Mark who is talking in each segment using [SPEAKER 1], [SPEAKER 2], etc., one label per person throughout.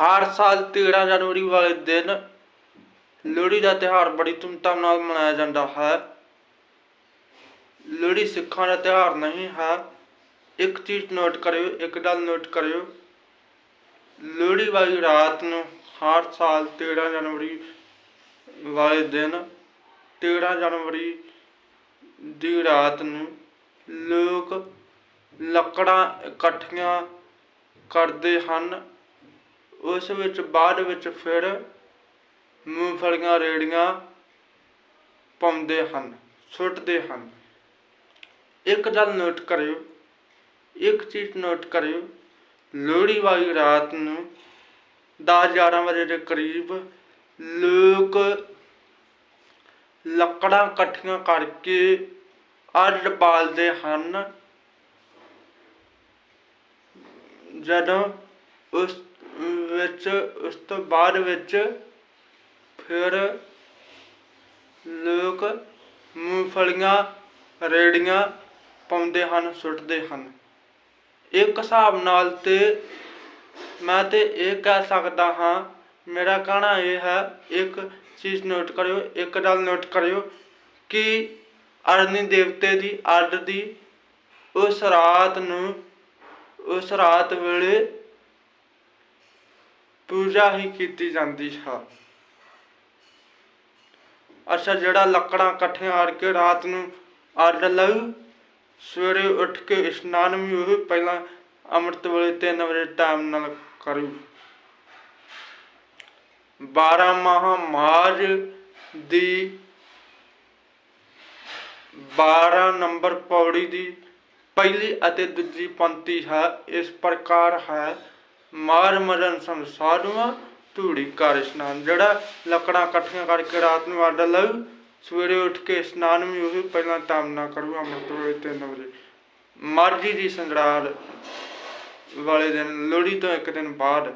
[SPEAKER 1] ਹਰ ਸਾਲ 13 ਜਨਵਰੀ ਵਾਲੇ ਦਿਨ ਲੋਹੜੀ ਦਾ ਤਿਉਹਾਰ ਬੜੀ ਧੂਮਧਾਮ ਨਾਲ ਮਨਾਇਆ ਜਾਂਦਾ ਹੈ। ਲੋਹੜੀ ਸਿੱਖਾਂ ਦਾ ਤਿਉਹਾਰ ਨਹੀਂ ਹੈ। ਇੱਕ ਚੀਜ਼ ਨੋਟ ਕਰਿਓ, ਇੱਕ ਗੱਲ ਨੋਟ ਕਰਿਓ। ਲੋਹੜੀ ਵਾਲੀ ਰਾਤ ਨੂੰ ਹਰ ਸਾਲ 13 ਜਨਵਰੀ ਵਾਲੇ ਦਿਨ 13 ਜਨਵਰੀ ਦੀ ਰਾਤ ਨੂੰ ਲੋਕ ਲੱਕੜਾਂ ਇਕੱਠੀਆਂ ਕਰਦੇ ਹਨ। ਉਸ ਵਿੱਚ ਬਾਅਦ ਵਿੱਚ ਫਿਰ ਮੂੰਗਫਲੀਆਂ ਰੇੜੀਆਂ ਪਾਉਂਦੇ ਹਨ, ਸੁੱਟਦੇ ਹਨ। ਇੱਕ ਗੱਲ ਨੋਟ ਕਰਿਓ, ਇੱਕ ਚੀਜ਼ ਨੋਟ ਕਰਿਓ, ਲੋਹੜੀ ਵਾਲੀ ਰਾਤ ਨੂੰ 10 11 ਵਜੇ ਦੇ ਕਰੀਬ ਲੋਕ ਲੱਕੜਾਂ ਇਕੱਠੀਆਂ ਕਰਕੇ ਅੱਡ ਪਾਲਦੇ ਹਨ। ਜਦੋਂ ਉਸ ਵਿੱਚ, ਉਸ ਤੋਂ ਬਾਅਦ ਵਿੱਚ ਫਿਰ ਲੋਕ ਮੂੰਗਫਲੀਆਂ ਰੇੜੀਆਂ ਪਾਉਂਦੇ ਹਨ, ਸੁੱਟਦੇ ਹਨ। ਇੱਕ ਹਿਸਾਬ ਨਾਲ ਤੇ ਮੈਂ ਤੇ ਇਹ ਕਹਿ ਸਕਦਾ ਹਾਂ, ਮੇਰਾ ਕਹਿਣਾ ਇਹ ਹੈ, ਇੱਕ ਚੀਜ਼ ਨੋਟ ਕਰਿਓ, ਇੱਕ ਗੱਲ ਨੋਟ ਕਰਿਓ ਕਿ ਅਰਨੀ ਦੇਵਤੇ ਦੀ ਅੱਡ ਦੀ ਉਸ ਰਾਤ ਨੂੰ, ਉਸ ਰਾਤ ਵੇਲੇ ਪੂਜਾ ਹੀ ਕੀਤੀ ਜਾਂਦੀ ਹੈ। ਅੱਛਾ ਜਿਹੜਾ ਲੱਕੜਾਂ ਇਕੱਠੀਆਂ ਕਰਕੇ ਰਾਤ ਨੂੰ ਅੱਡ ਲਾਉ ਸਵੇਰੇ ਉੱਠ ਕੇ ਇਸ਼ਨਾਨ ਵੀ ਉਹ ਪਹਿਲਾਂ ਅੰਮ੍ਰਿਤ ਵੇਲੇ 3 ਵਜੇ ਟਾਈਮ ਨਾਲ ਕਰੂ। 12 ਮਹਾ ਮਾਜ ਦੀ 12 ਨੰਬਰ ਪੌੜੀ ਦੀ ਪਹਿਲੀ ਅਤੇ ਦੂਜੀ ਪੰਕਤੀ ਹੈ, ਇਸ ਪ੍ਰਕਾਰ ਹੈ। ਮਾਰ ਮਰਨ ਸੰਸਾਰਵਾ ਧੂੜੀ ਕਰ ਇਸ਼ਨਾਨ। ਜਿਹੜਾ ਲੱਕੜਾਂ ਇਕੱਠੀਆਂ ਕਰਕੇ ਰਾਤ ਨੂੰ ਅੱਡ ਲਊ, ਸਵੇਰੇ ਉੱਠ ਕੇ ਇਸ਼ਨਾਨ ਵੀ ਉਹ ਪਹਿਲਾਂ ਟਾਈਮ ਕਰੂ, ਅੰਮ੍ਰਿਤ ਵੇਲੇ 3 ਵਜੇ। ਮਰਜ਼ੀ ਦੀ ਸੰਗਰਾਰ ਵਾਲੇ ਦਿਨ, ਲੋਹੜੀ ਤੋਂ ਇੱਕ ਦਿਨ ਬਾਅਦ,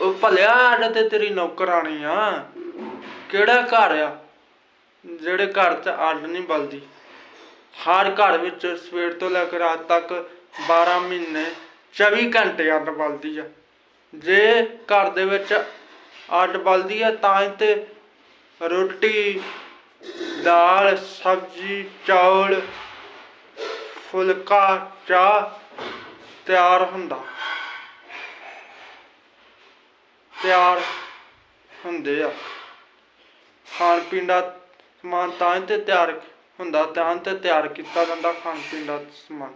[SPEAKER 1] ਉਹ ਭਲਿਆ ਅੱਡ ਤੇ ਤੇਰੀ ਨੌਕਰਾਣੀ ਆ ਕਿਹੜਾ ਘਰ ਆ ਜਿਹੜੇ ਘਰ 'ਚ ਅੱਡ ਨਹੀਂ ਬਲਦੀ? ਹਰ ਘਰ ਵਿੱਚ ਸਵੇਰ ਤੋਂ ਲੈ ਕੇ ਰਾਤ ਤੱਕ 12 ਮਹੀਨੇ 24 ਘੰਟੇ ਅੱਡ ਬਲਦੀ ਆ। ਜੇ ਘਰ ਦੇ ਵਿੱਚ ਅੱਡ ਬਲਦੀ ਆ, ਤਾਂ ਹੀ ਤੇ ਰੋਟੀ, ਦਾਲ, ਸਬਜ਼ੀ, ਚੌਲ, ਫੁਲਕਾ, ਚਾਹ ਤਿਆਰ ਹੁੰਦਾ। ਤਿਆਰ ਹੁੰਦੇ ਆ। ਖਾਣ ਪੀਣ ਦਾ ਸਮਾਨ ਤਾਂ ਹੀ ਤੇ ਤਿਆਰ ਹੁੰਦਾ, ਤਾਂ ਤੇ ਤਿਆਰ ਕੀਤਾ ਜਾਂਦਾ ਖਾਣ ਪੀਣ ਦਾ ਸਮਾਨ।